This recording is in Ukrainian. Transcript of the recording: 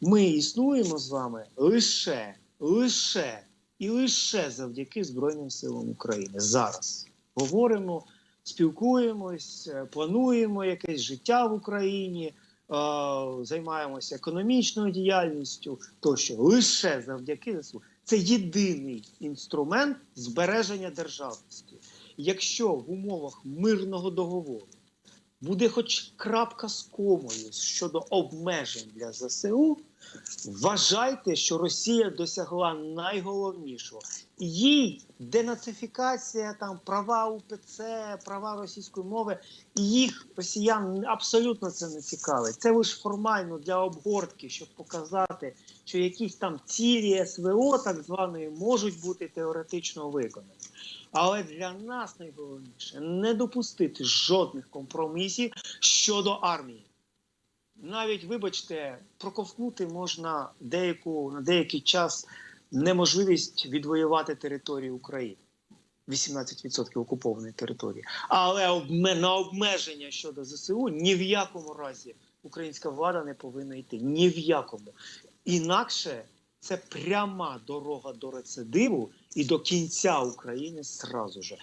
Ми існуємо з вами лише, лише і лише завдяки Збройним силам України. Зараз говоримо, спілкуємось, е, плануємо якесь життя в Україні, е, займаємося економічною діяльністю тощо лише завдяки ЗСУ. Це єдиний інструмент збереження державності. Якщо в умовах мирного договору буде хоч крапка з комою щодо обмежень для ЗСУ, вважайте, що Росія досягла найголовнішого. Їй денацифікація, там права УПЦ, права російської мови, їх росіян абсолютно це не цікавить. Це лише формально для обгортки, щоб показати, що якісь там цілі СВО, так званої, можуть бути теоретично виконані. Але для нас найголовніше не допустити жодних компромісів щодо армії. Навіть, вибачте, проковтнути можна деяку на деякий час неможливість відвоювати територію України. 18% окупованої території. Але обме- на обмеження щодо ЗСУ ні в якому разі українська влада не повинна йти. Ні в якому. Інакше це пряма дорога до рецидиву і до кінця України зразу же.